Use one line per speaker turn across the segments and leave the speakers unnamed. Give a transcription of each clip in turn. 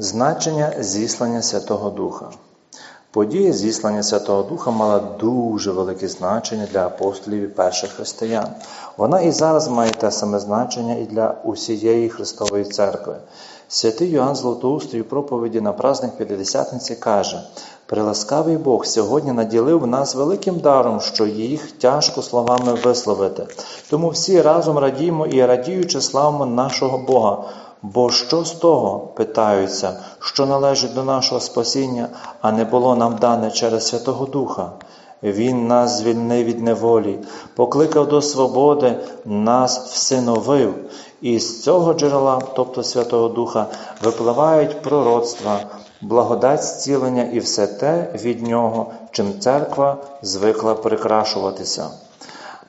Значення зіслання Святого Духа. Подія зіслання Святого Духа мала дуже велике значення для апостолів і перших християн. Вона і зараз має те саме значення і для усієї Христової церкви. Святий Йоанн Златоустий у проповіді на праздник П'ятидесятниці каже: Приласкавий Бог сьогодні наділив нас великим даром, що їх тяжко словами висловити. Тому всі разом радіємо і радіючи славимо нашого Бога. Бо що з того, питаються, що належить до нашого спасіння, а не було нам дане через Святого Духа? Він нас звільнив від неволі, покликав до свободи, нас всиновив, і з цього джерела, тобто Святого Духа, випливають пророцтва, благодать зцілення і все те від нього, чим церква звикла прикрашуватися.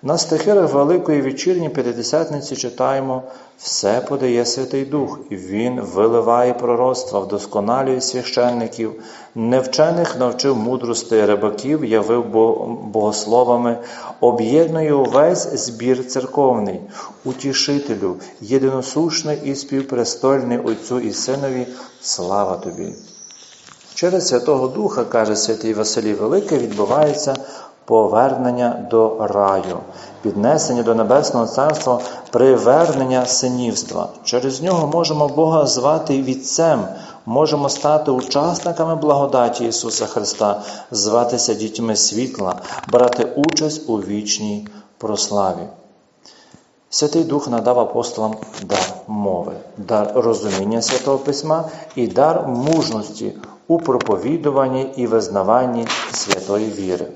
На стихирах Великої вечірні П'ятидесятниці читаємо все подає Святий Дух, і Він виливає пророцтва, вдосконалює священників, невчених навчив мудрости рибаків, явив богословами, об'єднує увесь збір церковний, утішителю, єдиносушний і співпрестольний Отцю і Синові, слава тобі. Через Святого Духа, каже святий Василій Великий, відбувається повернення до раю, піднесення до Небесного Царства, привернення синівства. Через нього можемо Бога звати Вітцем, можемо стати учасниками благодаті Ісуса Христа, зватися дітьми світла, брати участь у вічній прославі. Святий Дух надав апостолам дар мови, дар розуміння Святого Письма і дар мужності у проповідуванні і визнаванні святої віри.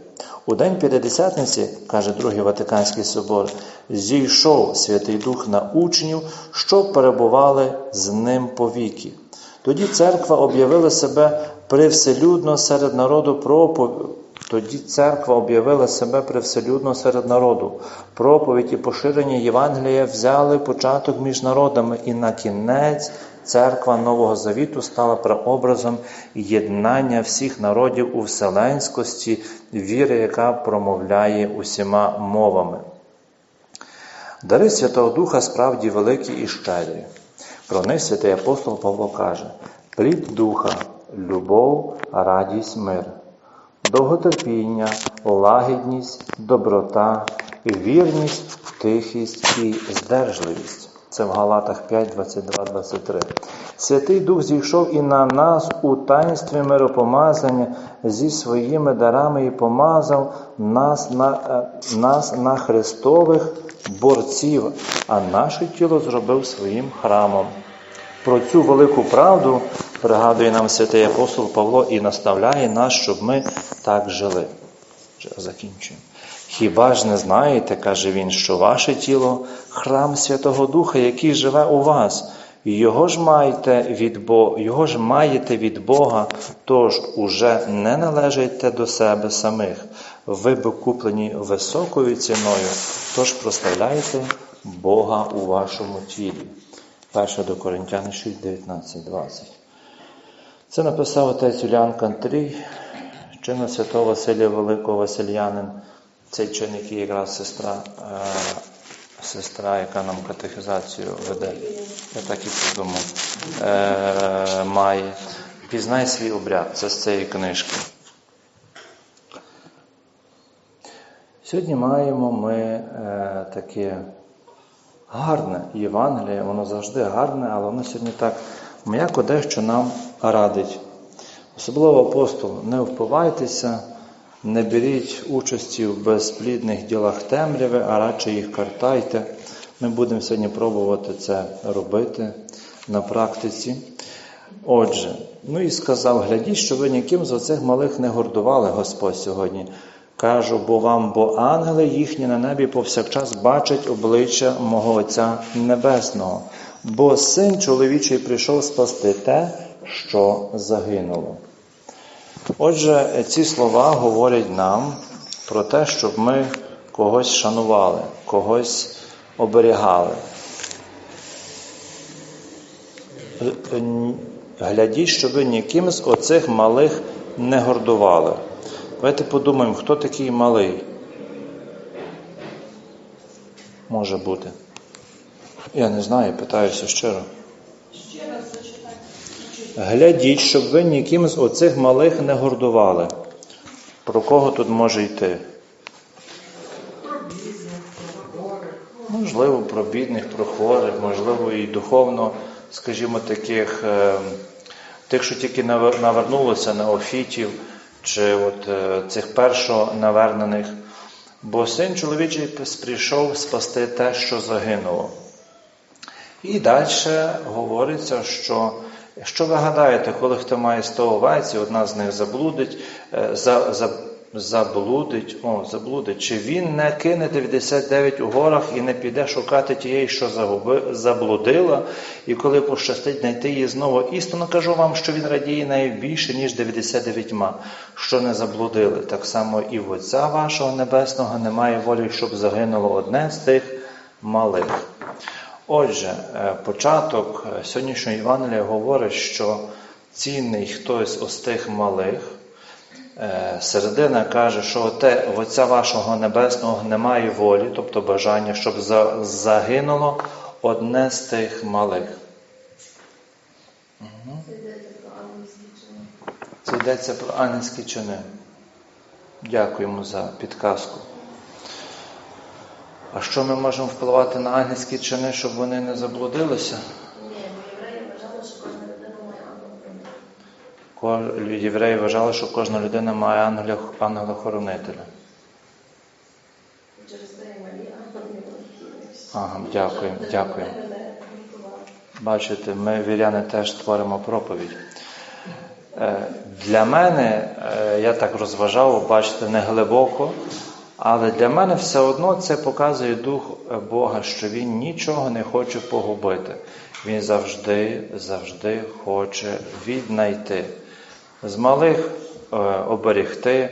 У день П'ятидесятниці, каже Другий Ватиканський собор, зійшов Святий Дух на учнів, що перебували з ним повіки. Тоді церква об'явила себе привселюдно серед народу проповідь. Тоді церква об'явила себе привселюдно серед народу. Проповідь і поширення Євангелія взяли початок між народами, і на кінець церква Нового Завіту стала прообразом єднання всіх народів у вселенськості, віри, яка промовляє усіма мовами. Дари Святого Духа справді великі і щедрі. Про них святий апостол Павло каже: плід Духа, любов, радість, мир, довготерпіння, лагідність, доброта, вірність, тихість і здержливість. Це в Галатах 5, 22, 23. Святий Дух зійшов і на нас у таїнстві миропомазання зі своїми дарами і помазав нас на, е, нас на Христових борців, а наше тіло зробив своїм храмом. Про цю велику правду пригадує нам святий апостол Павло і наставляє нас, щоб ми так жили. Закінчуємо. Хіба ж не знаєте, каже він, що ваше тіло храм Святого Духа, який живе у вас, його ж маєте від Бога, його ж маєте від Бога, тож уже не належите до себе самих. Ви б куплені високою ціною, тож прославляйте Бога у вашому тілі. 1 до Коринтяни 6, 19, 20. Це написав отець Юліан Кантрій, чина святого Василія Великого Васильянин. Цей чин, який якраз сестра, е, сестра, яка нам катехізацію веде, я так і подумав, е, має. Пізнай свій обряд, це з цієї книжки. Сьогодні маємо ми е, таке гарне Євангеліє, воно завжди гарне, але воно сьогодні так м'яко дещо нам радить. Особливо апостол, не впивайтеся. Не беріть участі в безплідних ділах темряви, а радше їх картайте. Ми будемо сьогодні пробувати це робити на практиці. Отже, ну і сказав: глядіть, що ви ніким з оцих малих не гордували Господь сьогодні. Кажу, бо вам, бо ангели їхні на небі повсякчас бачать обличчя мого Отця Небесного, бо син чоловічий прийшов спасти те, що загинуло. Отже, ці слова говорять нам про те, щоб ми когось шанували, когось оберігали. Глядіть, щоб ніким з оцих малих не гордували. Давайте подумаємо, хто такий малий може бути. Я не знаю, питаюся щиро. Глядіть, щоб ви ніким з оцих малих не гордували. Про кого тут може йти? Можливо, про бідних, про хворих, можливо, і духовно, скажімо, таких, е, тих, що тільки навер- навернулися неофітів, чи от е, цих першонавернених. Бо син чоловічий прийшов спасти те, що загинуло. І далі говориться, що що ви гадаєте, коли хто має 100 овець, і одна з них заблудить, е, за, за, заблудить, о, заблудить, чи він не кине 99 у горах і не піде шукати тієї, що загуби, заблудила, і коли пощастить знайти її знову істину, кажу вам, що він радіє нею більше, ніж 99, що не заблудили. Так само і в Отця вашого Небесного немає волі, щоб загинуло одне з тих малих. Отже, е, початок е, сьогоднішньої Євангелія говорить, що цінний хтось із тих малих. Е, Середина каже, що те, в Отця вашого Небесного немає волі, тобто бажання, щоб загинуло одне з тих малих. Це йдеться про ангельські чини. Дякуємо за підказку. А що ми можемо впливати на ангельські чини, щоб вони не заблудилися?
Ні, євреї вважали, що кожна людина має
ангеля- ангела-хоронителя. Ага, дякую, дякую. Бачите, ми віряни теж творимо проповідь. Е, Для мене, е, я так розважав, бачите, не глибоко, але для мене все одно це показує дух Бога, що Він нічого не хоче погубити. Він завжди, завжди хоче віднайти. З малих е, оберегти, е,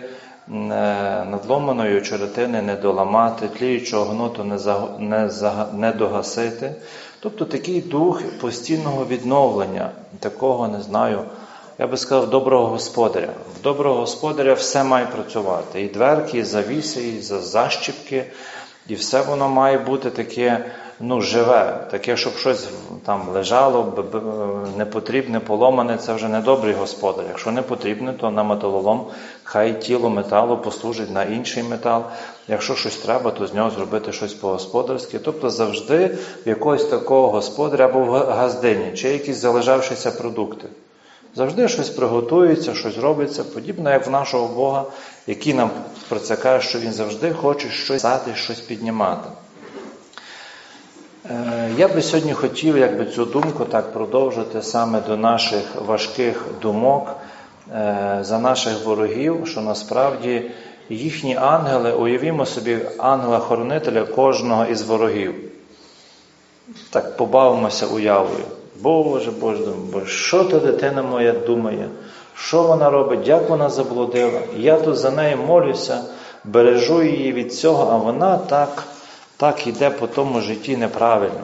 надломаної очеретини не доламати, тліючого гноту не, заго- не, зага- не догасити. Тобто такий дух постійного відновлення, такого не знаю. Я би сказав, доброго господаря. В доброго господаря все має працювати. І дверки, і завіси, і за- защіпки, і все воно має бути таке ну, живе, таке, щоб щось там лежало, непотрібне, поломане, це вже не добрий господар. Якщо не потрібне, то на металолом хай тіло металу послужить на інший метал. Якщо щось треба, то з нього зробити щось по-господарськи. Тобто завжди в якогось такого господаря або в газдині, чи якісь залежавшіся продукти. Завжди щось приготується, щось робиться, подібно як в нашого Бога, який нам про це каже, що Він завжди хоче щось сати, щось піднімати. Е, Я би сьогодні хотів якби, цю думку так продовжити саме до наших важких думок е, за наших ворогів, що насправді їхні ангели, уявімо собі ангела-хоронителя кожного із ворогів. Так побавимося уявою. Боже, Боже, Боже, що та дитина моя думає? Що вона робить? Як вона заблудила? Я тут за нею молюся, бережу її від цього, а вона так, так іде по тому житті неправильно.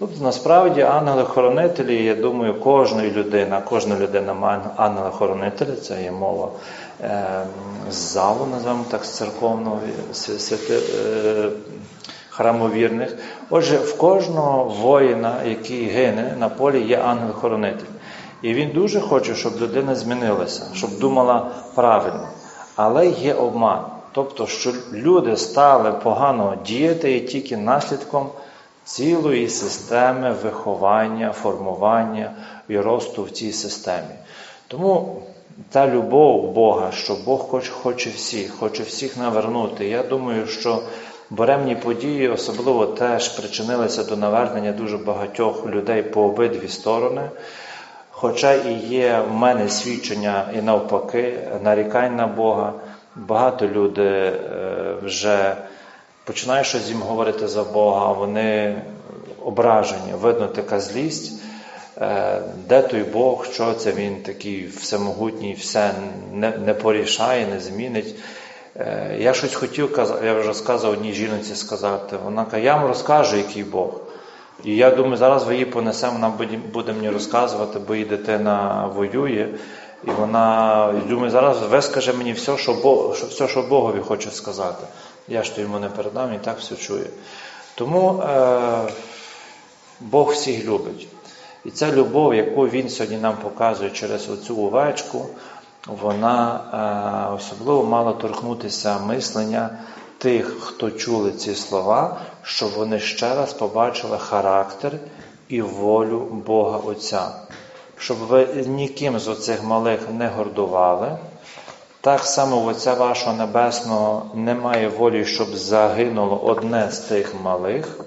Тобто, насправді, ангели-хоронителі, я думаю, кожної людини, кожна людина має ангела-хоронителя, це є мова е, з залу, називаємо так, з церковного свя- святи- е, храмовірних. Отже, в кожного воїна, який гине на полі, є ангел-хоронитель. І він дуже хоче, щоб людина змінилася, щоб думала правильно. Але є обман. Тобто, що люди стали погано діяти і тільки наслідком цілої системи виховання, формування і росту в цій системі. Тому та любов Бога, що Бог хоче, всіх, хоче всіх навернути. Я думаю, що буремні події особливо теж причинилися до навернення дуже багатьох людей по обидві сторони. Хоча і є в мене свідчення і навпаки, нарікань на Бога, багато людей вже починають щось їм говорити за Бога, вони ображені. Видно така злість. Е, Де той Бог, що це він такий всемогутній, все не порішає, не змінить. Е, Я щось хотів я вже сказав одній жінці сказати. Вона каже, я вам розкажу, який Бог. І я думаю, зараз ви її понесемо, вона буде, мені розказувати, бо її дитина воює. І вона думаю, зараз вискаже мені все, що Бог, що, все, що Богові хоче сказати. Я ж то йому не передам, і так все чує. Тому е, Бог всіх любить. І ця любов, яку він сьогодні нам показує через оцю овечку, вона е, особливо мала торкнутися мислення тих, хто чули ці слова, щоб вони ще раз побачили характер і волю Бога Отця. Щоб ви ніким з оцих малих не гордували. Так само в Отця вашого Небесного немає волі, щоб загинуло одне з тих малих.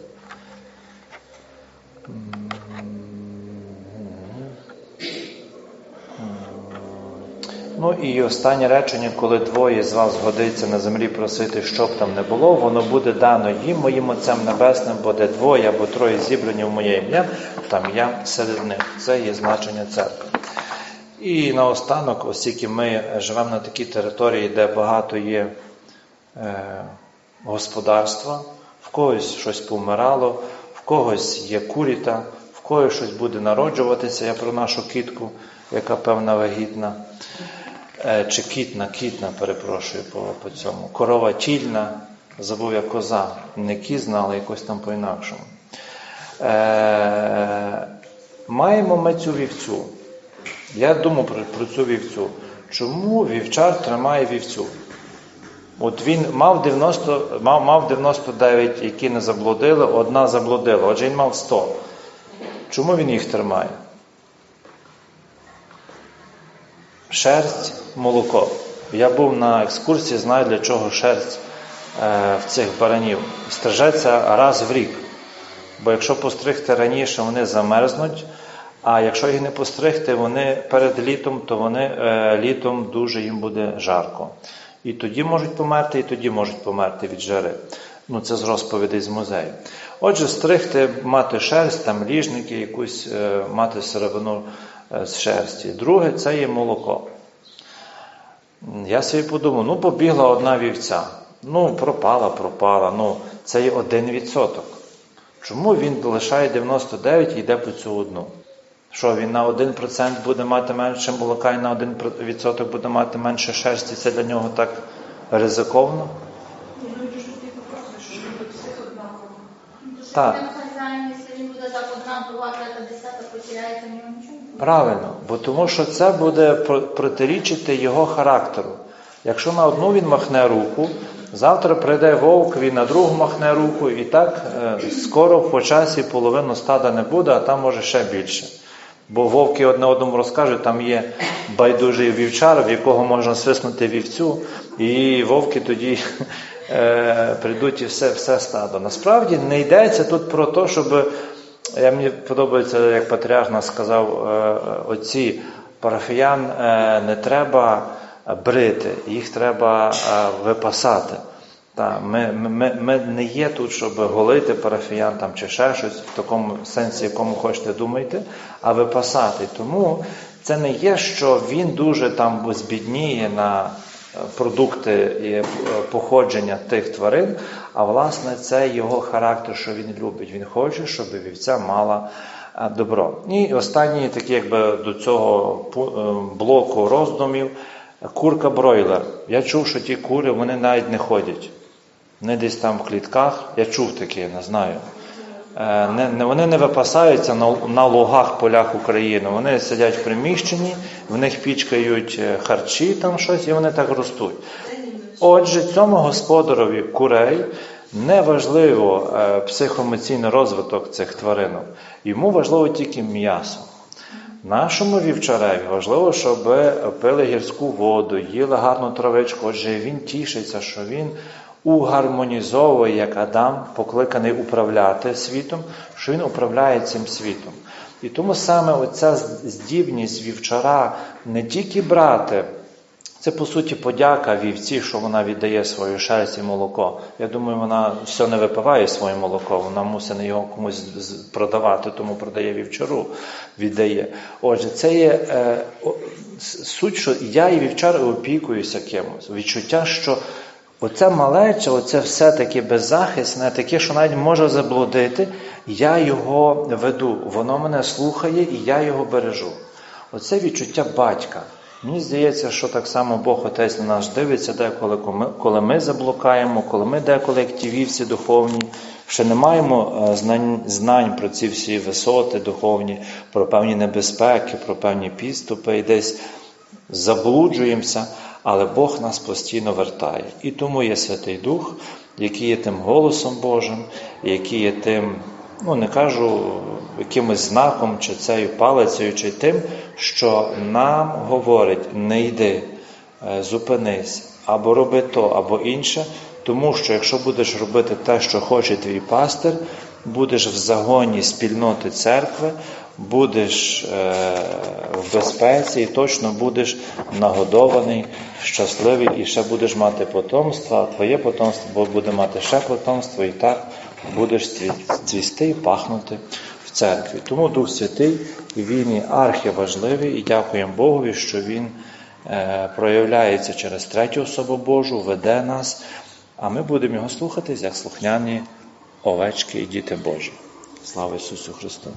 Ну і останнє речення, коли двоє з вас згодиться на землі просити, щоб там не було, воно буде дано їм, моїм Отцем Небесним, буде двоє або троє зібрані в моє ім'я, там я серед них. Це є значення церкви. І наостанок, оскільки ми живемо на такій території, де багато є е, господарства, в когось щось помирало, в когось є куріта, в когось щось буде народжуватися. Я про нашу кітку, яка певна вагітна. Е, чи кітна, кітна, перепрошую по, по цьому. Корова тільна, забув я коза, не кізна, але якось там по-інакшому. Е, маємо ми цю вівцю. Я думав про, про цю вівцю. Чому вівчар тримає вівцю? От він мав 90, мав, мав 99, які не заблудили, одна заблудила, отже він мав 100. Чому він їх тримає? Шерсть, молоко. Я був на екскурсії, знаю для чого шерсть е, в цих баранів. Стрижеться раз в рік. Бо якщо постригти раніше, вони замерзнуть, а якщо їх не постригти, вони перед літом, то вони е, літом дуже їм буде жарко. І тоді можуть померти, і тоді можуть померти від жари. Ну, це з розповідей з музею. Отже, стригти, мати шерсть, там ліжники, якусь е, мати сировину з шерсті. Друге, це є молоко. Я собі подумав, ну побігла одна вівця. Ну, пропала, пропала. Ну, це є один відсоток. Чому він лишає 99 і йде по цю одну? Що він на 1% буде мати менше молока і на 1% буде мати менше шерсті, це для нього так ризиковно? Так.
Він буде так одна, друга, трета, десята, потеряється, в нього нічого. не буде.
Правильно, бо тому що це буде протирічити його характеру. Якщо на одну він махне руку, завтра прийде вовк, він на другу махне руку, і так е, скоро по часі половину стада не буде, а там може ще більше. Бо вовки одне одному розкажуть, там є байдужий вівчар, в якого можна свиснути вівцю, і вовки тоді е, прийдуть і все, все стадо. Насправді не йдеться тут про те, щоб я мені подобається, як патріарх нас сказав, е, оці парафіян е, не треба брити, їх треба е, випасати. Та, ми, ми, ми не є тут, щоб голити парафіян там, чи ще щось в такому сенсі, якому хочете думайте, а випасати. Тому це не є, що він дуже там збідніє на е, продукти і е, походження тих тварин, а власне це його характер, що він любить. Він хоче, щоб вівця мала е, добро. І останній такий, якби до цього е, блоку роздумів, курка бройлер. Я чув, що ті кури вони навіть не ходять. Вони десь там в клітках, я чув таке, не знаю. Е, Не, вони не випасаються на, на лугах, полях України. Вони сидять в приміщенні, в них пічкають е, харчі, там щось, і вони так ростуть. Отже, цьому господарові курей не важливо е, психоемоційний розвиток цих тваринок. Йому важливо тільки м'ясо. Нашому вівчареві важливо, щоб пили гірську воду, їли гарну травичку. Отже, він тішиться, що він угармонізовує, як Адам, покликаний управляти світом, що він управляє цим світом. І тому саме оця здібність вівчара не тільки брати, це по суті подяка вівці, що вона віддає свою шерсть і молоко. Я думаю, вона все не випиває своє молоко, вона мусить його комусь продавати, тому продає вівчару, віддає. Отже, це є е, суть, що я і вівчар опікуюся кимось. Відчуття, що оце малече, оце все таке беззахисне, таке, що навіть може заблудити, я його веду, воно мене слухає і я його бережу. Оце відчуття батька. Мені здається, що так само Бог Отець на нас дивиться, деколи, коли ми- заблукаємо, коли ми деколи, як ті вівці духовні, ще не маємо е, знань, знань про ці всі висоти духовні, про певні небезпеки, про певні підступи, і десь заблуджуємося, але Бог нас постійно вертає. І тому є Святий Дух, який є тим голосом Божим, який є тим, ну не кажу якимось знаком, чи цією палицею, чи тим, що нам говорить: не йди, е, зупинись, або роби то, або інше. Тому що якщо будеш робити те, що хоче твій пастир, будеш в загоні спільноти церкви, будеш е, в безпеці і точно будеш нагодований, щасливий і ще будеш мати потомство, твоє потомство буде мати ще потомство, і так будеш цвісти і пахнути в церкві. Тому Дух Святий він є архіважливий і дякуємо Богові, що Він е, проявляється через третю особу Божу, веде нас, а ми будемо його слухатись як слухняні овечки і діти Божі. Слава Ісусу Христу!